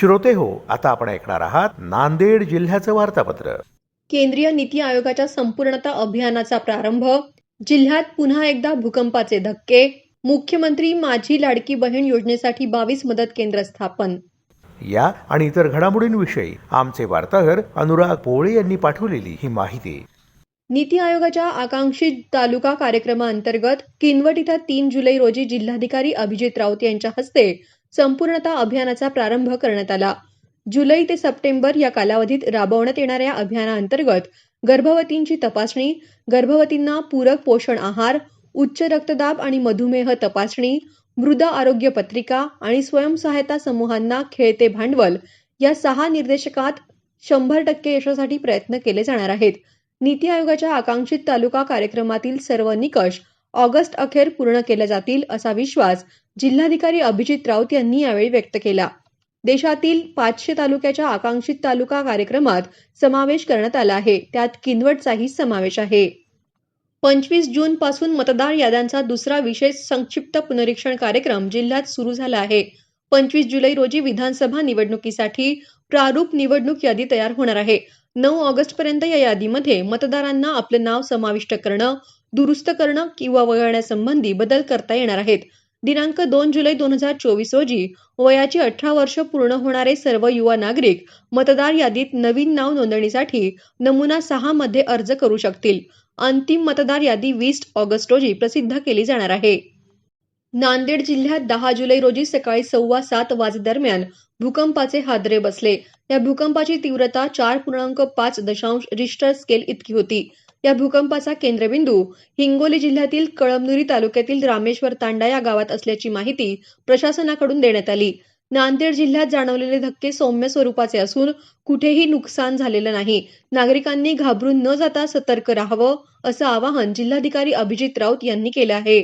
श्रोते हो आता आपण ऐकणार आहात नांदेड जिल्ह्याचं वार्तापत्र. केंद्रीय नीती आयोगाच्या संपूर्णता अभियानाचा प्रारंभ जिल्ह्यात पुन्हा एकदा भूकंपाचे धक्के मुख्यमंत्री माझी लाडकी बहीण योजनेसाठी बावीस मदत केंद्र स्थापन. या आणि इतर घडामोडींविषयी आमचे वार्ताहर अनुराग पोळे यांनी पाठवलेली ही माहिती. नीती आयोगाच्या आकांक्षित तालुका कार्यक्रमाअंतर्गत किनवट इथं तीन जुलै रोजी जिल्हाधिकारी अभिजित राऊत यांच्या हस्ते संपूर्णता अभियानाचा प्रारंभ करण्यात आला. जुलै ते सप्टेंबर या कालावधीत राबवण्यात येणाऱ्या अभियानाअंतर्गत गर्भवतींची तपासणी गर्भवतींना पूरक पोषण आहार उच्च रक्तदाब आणि मधुमेह तपासणी मृद आरोग्य पत्रिका आणि स्वयंसहायता समूहांना खेळते भांडवल या सहा निर्देशकात शंभर टक्के यशासाठी प्रयत्न केले जाणार आहेत. नीती आयोगाच्या आकांक्षित तालुका कार्यक्रमातील सर्व निकष ऑगस्ट अखेर पूर्ण केले जातील असा विश्वास जिल्हाधिकारी अभिजित राऊत यांनी यावेळी व्यक्त केला. देशातील पाचशे तालुक्याच्या आकांक्षित तालुका कार्यक्रमात समावेश करण्यात आला आहे. त्यात किनवटचाही समावेश आहे. पंचवीस जून पासून मतदार याद्यांचा दुसरा विशेष संक्षिप्त पुनरीक्षण कार्यक्रम जिल्ह्यात सुरू झाला आहे. पंचवीस जुलै रोजी विधानसभा निवडणुकीसाठी प्रारूप निवडणूक यादी तयार होणार आहे. नऊ ऑगस्टपर्यंत या यादीमध्ये मतदारांना आपलं नाव समाविष्ट करणं दुरुस्त करणं किंवा वगळण्यासंबंधी बदल करता येणार आहेत. दिनांक दोन जुलै दोन हजार चोवीस रोजी वयाची अठरा वर्ष पूर्ण होणारे सर्व युवा नागरिक मतदार यादीत नवीन नाव नोंदणीसाठी नमुना सहा मध्ये अर्ज करू शकतील. अंतिम मतदार यादी वीस ऑगस्ट रोजी प्रसिद्ध केली जाणार आहे. नांदेड जिल्ह्यात दहा जुलै रोजी सकाळी सव्वा सात वाजेदरम्यान भूकंपाचे हादरे बसले. या भूकंपाची तीव्रता चार पूर्णांक पाच दशांश रिश्टर स्केल इतकी होती. या भूकंपाचा केंद्रबिंदू हिंगोली जिल्ह्यातील कळमनुरी तालुक्यातील रामेश्वर तांडा या गावात असल्याची माहिती प्रशासनाकडून देण्यात आली. नांदेड जिल्ह्यात जाणवलेले धक्के सौम्य स्वरूपाचे असून कुठेही नुकसान झालेलं नाही. नागरिकांनी घाबरून न जाता सतर्क राहावं असं आवाहन जिल्हाधिकारी अभिजित राऊत यांनी केलं आहे.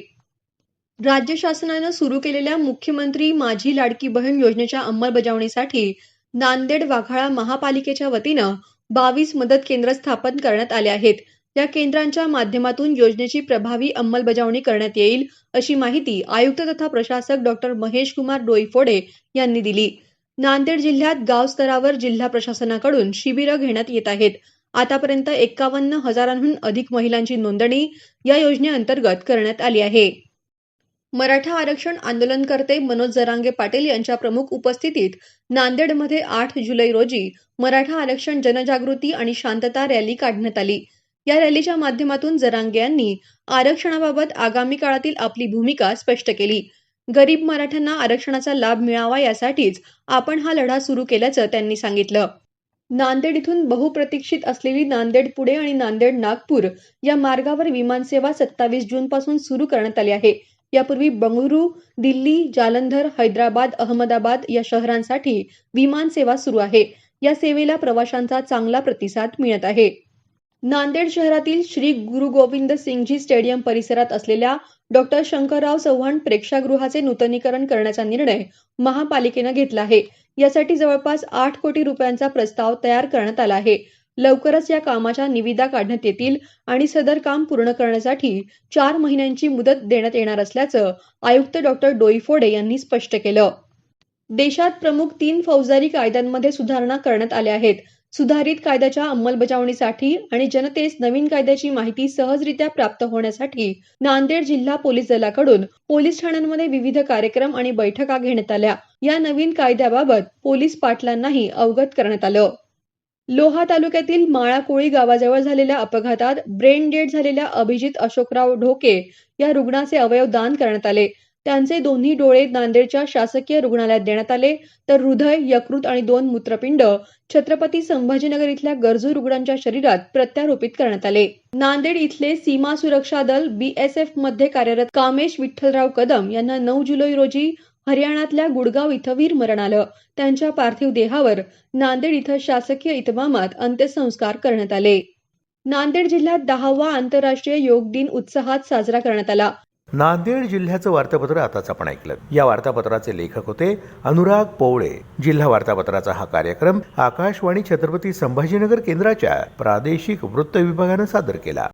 राज्य शासनानं सुरू केलेल्या मुख्यमंत्री माझी लाडकी बहीण योजनेच्या अंमलबजावणीसाठी नांदेड वाघाळा महापालिकेच्या वतीनं बावीस मदत केंद्र स्थापन करण्यात आले आहेत. या केंद्रांच्या माध्यमातून योजनेची प्रभावी अंमलबजावणी करण्यात येईल अशी माहिती आयुक्त तथा प्रशासक डॉक्टर महेश कुमार डोईफोडे यांनी दिली. नांदेड जिल्ह्यात गाव स्तरावर जिल्हा प्रशासनाकडून शिबिरं घेण्यात येत आहेत. आतापर्यंत एक्कावन्न हजारांहून अधिक महिलांची नोंदणी या योजनेअंतर्गत करण्यात आली आहे. मराठा आरक्षण आंदोलनकर्ते मनोज जरांगे पाटील यांच्या प्रमुख उपस्थितीत नांदेडमध्ये आठ जुलै रोजी मराठा आरक्षण जनजागृती आणि शांतता रॅली काढण्यात आली. या रॅलीच्या माध्यमातून जरांगे यांनी आरक्षणाबाबत आगामी काळातील आपली भूमिका स्पष्ट केली. गरीब मराठ्यांना आरक्षणाचा लाभ मिळावा यासाठीच आपण हा लढा सुरू केल्याचं त्यांनी सांगितलं. नांदेड इथून बहुप्रतीक्षित असलेली नांदेड पुणे आणि नांदेड नागपूर या मार्गावर विमानसेवा सत्तावीस जून पासून सुरू करण्यात आली आहे. यापूर्वी बंगळुरू दिल्ली जालंधर हैदराबाद अहमदाबाद या शहरांसाठी विमान सेवा सुरू आहे. या सेवेला प्रवाशांचा चांगला प्रतिसाद मिळत आहे. नांदेड शहरातील श्री गुरु गोविंद सिंगजी स्टेडियम परिसरात असलेल्या डॉक्टर शंकरराव चव्हाण प्रेक्षागृहाचे नूतनीकरण करण्याचा निर्णय महापालिकेनं घेतला आहे. यासाठी जवळपास आठ कोटी रुपयांचा प्रस्ताव तयार करण्यात आला आहे. लवकरच या कामाच्या निविदा काढण्यात येतील आणि सदर काम पूर्ण करण्यासाठी चार महिन्यांची मुदत देण्यात येणार असल्याचं आयुक्त डॉक्टर डोईफोडे यांनी स्पष्ट केलं. देशात प्रमुख तीन फौजदारी कायद्यांमध्ये सुधारणा करण्यात आल्या आहेत. सुधारित कायद्याच्या अंमलबजावणीसाठी आणि जनतेस नवीन कायद्याची माहिती सहजरित्या प्राप्त होण्यासाठी नांदेड जिल्हा पोलीस दलाकडून पोलीस ठाण्यांमध्ये विविध कार्यक्रम आणि बैठका घेण्यात आल्या. या नवीन कायद्याबाबत पोलीस पाटलांनाही अवगत करण्यात आलं. लोहा तालुक्यातील माळाकोळी गावाजवळ झालेल्या अपघातात ब्रेन डेड झालेल्या अभिजित अशोकराव ढोके या रुग्णाचे अवयव दान करण्यात आले. त्यांचे दोन्ही डोळे नांदेडच्या शासकीय रुग्णालयात देण्यात आले. तर हृदय यकृत आणि दोन मूत्रपिंड छत्रपती संभाजीनगर इथल्या गरजू रुग्णांच्या शरीरात प्रत्यारोपित करण्यात आले. नांदेड इथले सीमा सुरक्षा दल बीएसएफमध्ये कार्यरत कामेश विठ्ठलराव कदम यांना नऊ जुलै रोजी हरियाणातल्या गुडगाव इथं वीरमरण आलं त्यांच्या पार्थिव देहावर नांदेड इथं शासकीय इतमामात अंत्यसंस्कार करण्यात आले. नांदेड जिल्ह्यात दहावा आंतरराष्ट्रीय योग दिन उत्साहात साजरा करण्यात आला. नांदेड जिल्ह्याचं वार्तापत्र आताच आपण ऐकलं. या वार्तापत्राचे लेखक होते अनुराग पोवळे. जिल्हा वार्तापत्राचा हा कार्यक्रम आकाशवाणी छत्रपती संभाजीनगर केंद्राच्या प्रादेशिक वृत्त विभागानं सादर केला.